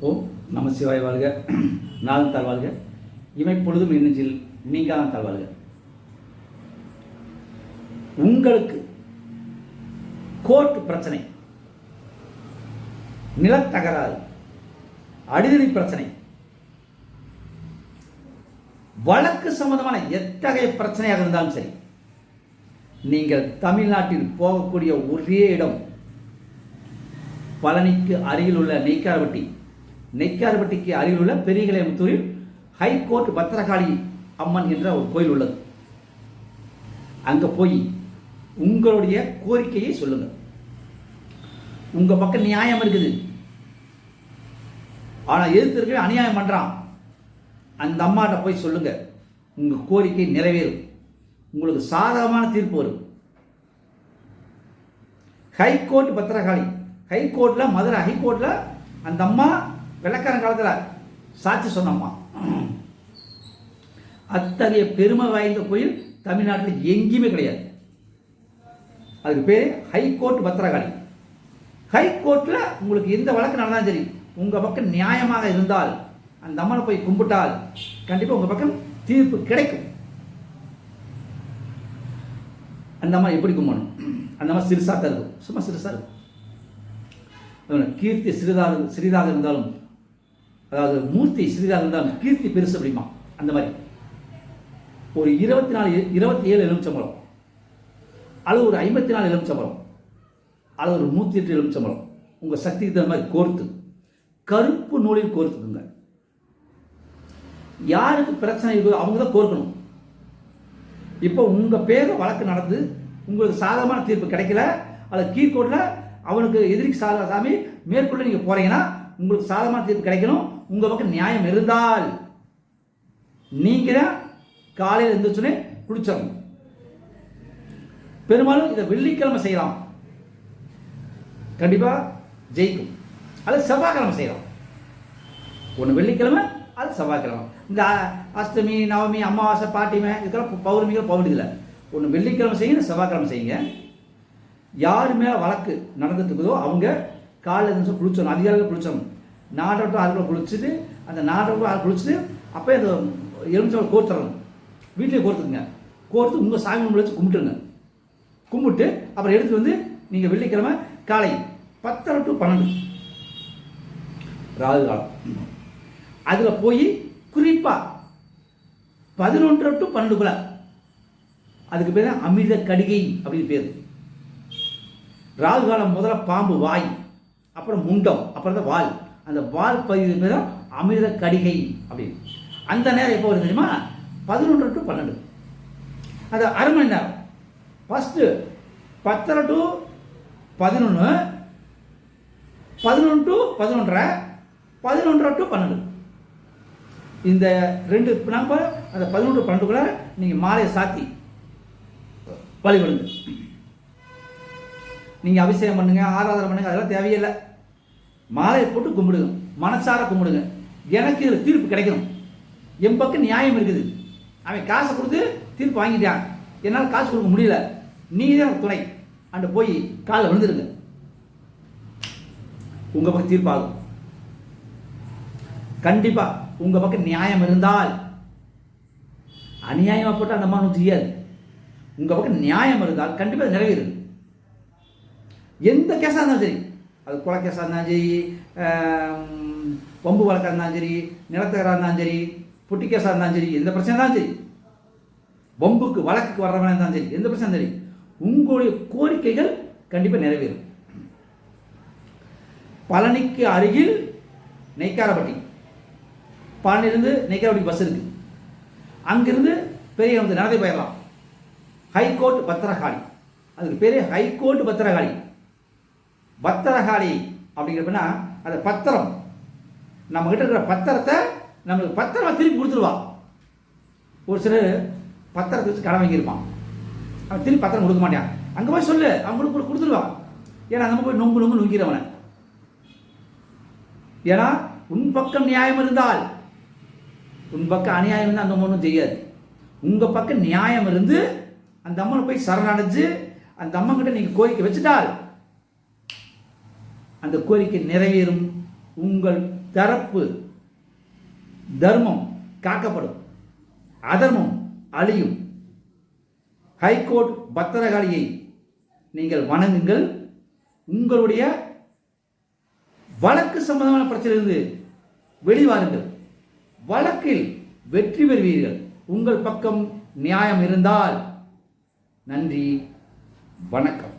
ஓம் நம சிவாய் வாழ்க. நாளும் தாழ்வாழ்க இமை பொழுதும் எண்ணெஞ்சில் நீங்காதான் தாழ்வாழ்க உங்களுக்கு கோர்ட் பிரச்சனை நிலத்தகராறு அடிதடி பிரச்சனை வழக்கு சம்பந்தமான எத்தகைய பிரச்சனையாக இருந்தாலும் சரி நீங்கள் தமிழ்நாட்டில் போகக்கூடிய ஒரே இடம் பழனிக்கு அருகில் உள்ள நெய்க்காரப்பட்டி நெய்க்காரப்பட்டிக்கு அருகில் உள்ள பெரியகலைமுத்தூரில் ஹைகோர்ட் பத்திரகாளி அம்மன் என்ற ஒரு கோயில் உள்ளது. அங்கே போய் உங்களுடைய கோரிக்கையை சொல்லுங்க உங்க பக்கம் நியாயம் இருக்குது. ஆனால் எதிர்த்து அநியாயம் பண்றான். அந்த அம்மாட்ட போய் சொல்லுங்க. உங்க கோரிக்கை நிறைவேறும். உங்களுக்கு சாதகமான தீர்ப்பு வரும். High court Bhadrakali. ஹைகோர்ட்ல மதுரை ஹைகோர்ட்ல அந்த அம்மா வெள்ளக்காரன் காலத்தில் சாட்சி சொன்னம்மா. அத்தகைய பெருமை வாய்ந்த கோயில் தமிழ்நாட்டில் எங்கேயுமே கிடையாது. அதுக்கு பேர் ஹைகோர்ட் பத்திரகாளி. ஹைகோர்ட்டில் உங்களுக்கு எந்த வழக்கு நடந்தாலும் சரி உங்கள் பக்கம் நியாயமாக இருந்தால் அந்த அம்மனை போய் கும்பிட்டால் கண்டிப்பாக உங்கள் பக்கம் தீர்ப்பு கிடைக்கும். அந்த அம்மா எப்படி கும்பிடணும்? அந்த அம்மா சிறுசாக தான் இருக்கும். சும்மா சிறுசாக இருக்கும். கீர்த்தி சிறிதாக சிறிதாக இருந்தாலும் அதாவது மூர்த்தி சிறிதாக இருந்தால் கீர்த்தி பெருசு அப்படிமா அந்த மாதிரி. ஒரு இருபத்தி நாலு இருபத்தி ஏழு எலுமிச்சம்பழம். அல்லது ஒரு ஐம்பத்தி நாலு எலுமிச்சம்பழம். அல்லது ஒரு நூற்றி எட்டு எலுமிச்சம்பழம். உங்கள் சக்திக்கு தகுந்த மாதிரி கோர்த்து. கருப்பு நூலில் கோர்த்துக்குங்க. யாருக்கு பிரச்சனை இருக்கோ அவங்க தான் கோர்க்கணும். இப்போ உங்கள் பேர் வழக்கு நடந்து உங்களுக்கு சாதகமான தீர்ப்பு கிடைக்கல அல்லது கீழ்கோட்டில் அவனுக்கு எதிரிக்கு சாதக சாமி மேற்கொள்ள நீங்கள் போகிறீங்கன்னா உங்களுக்கு சாதகமான தீர்ப்பு கிடைக்கணும். உங்கள் பக்கம் நியாயம் இருந்தால் நீங்கள் காலையில் எழுந்திரிச்சோன்னே குளிச்சிடணும். பெரும்பாலும் இதை வெள்ளிக்கிழமை செய்யலாம். கண்டிப்பாக ஜெயிக்கும். அல்லது செவ்வாய்க்கிழமை செய்யலாம். ஒன்று வெள்ளிக்கிழமை அது செவ்வாய்க்கிழமை. இந்த அஷ்டமி நவமி அமாவாசை பாட்டிமை இதுக்கெல்லாம் பௌர்ணமிகள் போகவேண்டியதில்லை ஒன்று வெள்ளிக்கிழமை செய்யுங்க செவ்வாய்க்கிழமை செய்யுங்க. யார் மேலே வழக்கு நடந்துட்டு இருக்குதோ அவங்க காலையில் குளிச்சணும் குளிச்சிடணும். அதிகாலையில் குளிச்சிடணும். நாடகம் அதுக்குள்ளே குளிச்சுட்டு அந்த நாடகம் அது குளிச்சுட்டு அப்போ அந்த எலுமிச்சம் கோர்த்துறணும். வீட்டிலே கோர்த்துக்குங்க. கோர்த்து உங்கள் சாமி ரூமில் வச்சு கும்பிட்டுருங்க. கும்பிட்டு அப்புறம் எடுத்து வந்து நீங்கள் வெள்ளிக்கிழமை காலை பத்தரை டு பன்னெண்டு. ராகு காலம். அதில் போய் குறிப்பாக பதினொன்றரை டு பன்னெண்டுக்குள்ள. அதுக்கு பேர் தான் அமிர்த கடிகை அப்படின்னு பேர். ராகு காலம் முதல்ல பாம்பு வாய் அப்புறம் முண்டம் அப்புறம் தான் வால். அந்த வால் பதிவு பேர் அமிர்த கடிகை அப்படின்னு. அந்த நேரம் எப்போ வருது தெரியுமா? பதினொன்று டு பன்னெண்டு. அது அரை மணி நேரம். ஃபஸ்ட்டு பத்தரை டு பதினொன்று பதினொன்று டு பதினொன்றரை பதினொன்றரை டு பன்னெண்டு. இந்த ரெண்டு நம்பர் அந்த பதினொன்று பன்னெண்டுக்குள்ள நீங்கள் மாலையை சாத்தி வழிபடுங்க நீங்கள் அபிஷேகம் பண்ணுங்கள் ஆராதனை பண்ணுங்க அதெல்லாம் தேவையில்லை. மாலையை போட்டு கும்பிடுங்க. மனசார கும்பிடுங்க. எனக்கு இதில் தீர்ப்பு கிடைக்கணும். என் பக்கம் நியாயம் இருக்குது. அவன் காசை கொடுத்து தீர்ப்பு வாங்கிட்டான். என்னால் காசு கொடுக்க முடியல. நீ தான் துணை. அண்டு போய் காலில் விழுந்துருங்க. உங்கள் பக்கம் தீர்ப்பாகும். கண்டிப்பாக உங்கள் பக்கம் நியாயம் இருந்தால் அநியாயமாக போட்டு அந்த மாதிரி தெரியாது உங்கள் பக்கம் நியாயம் இருந்தால் கண்டிப்பாக நிறைவேறும். எந்த கேஸாக இருந்தாலும் சரி அது கொலை இருந்தாலும் சரி ஆம், வம்பு வழக்காக இருந்தாலும் சரி நிலத்தகராக இருந்தாலும் சரி புட்டி இருந்தாலும் சரி எந்த பிரச்சனை இருந்தாலும் சரி வம்புக்கு வழக்குக்கு வர்றவனா இருந்தாலும் சரி எந்த பிரச்சனை சரி உங்களுடைய கோரிக்கைகள் கண்டிப்பாக நிறைவேறும். பழனிக்கு அருகில் நெய்க்காரப்பட்டி. பழனிலிருந்து நெய்க்காரப்பட்டி பஸ் இருக்குது அங்கிருந்து பெரிய வந்து நடந்து போயிடலாம். High court Bhadrakali. அதுக்கு பேர் ஹைகோர்ட் பத்திரகாளி. பத்திரகாளி அப்படிங்கிறப்பனா அந்த பத்திரம் நம்ம கிட்ட இருக்கிற பத்திரத்தை நம்மளுக்கு பத்திரமா திருப்பி கொடுத்துருவா. ஒரு சிலர் பத்திரத்தை வச்சு கடன் வாங்கியிருப்பான். அவன் திருப்பி பத்திரம் கொடுக்க மாட்டான். அங்கே போய் சொல்லு அவங்களுக்கு கொடுக்க கொடுத்துருவான் ஏன்னா நம்ம போய் நொங்கு நொங்கு நொங்கிறவனை ஏன்னா உன் பக்கம் நியாயம் இருந்தால் உன் பக்கம் அநியாயம் இருந்தால் அந்த ஒன்றும் செய்யாது. உங்கள் பக்கம் நியாயம் இருந்து அந்த அம்மனை போய் சரணடைஞ்சு அந்த அம்மன் கிட்ட நீங்கள் கோரிக்கை வச்சுட்டால் அந்த கோரிக்கை நிறைவேறும். உங்கள் தரப்பு தர்மம் காக்கப்படும். அதர்மம் அழியும். ஹைகோர்ட் பத்திரகாளியை நீங்கள் வணங்குங்கள். உங்களுடைய வழக்கு சம்பந்தமான பிரச்சனையிலிருந்து வெளிவாருங்கள் வழக்கில் வெற்றி பெறுவீர்கள். உங்கள் பக்கம் நியாயம் இருந்தால். நன்றி. வணக்கம்.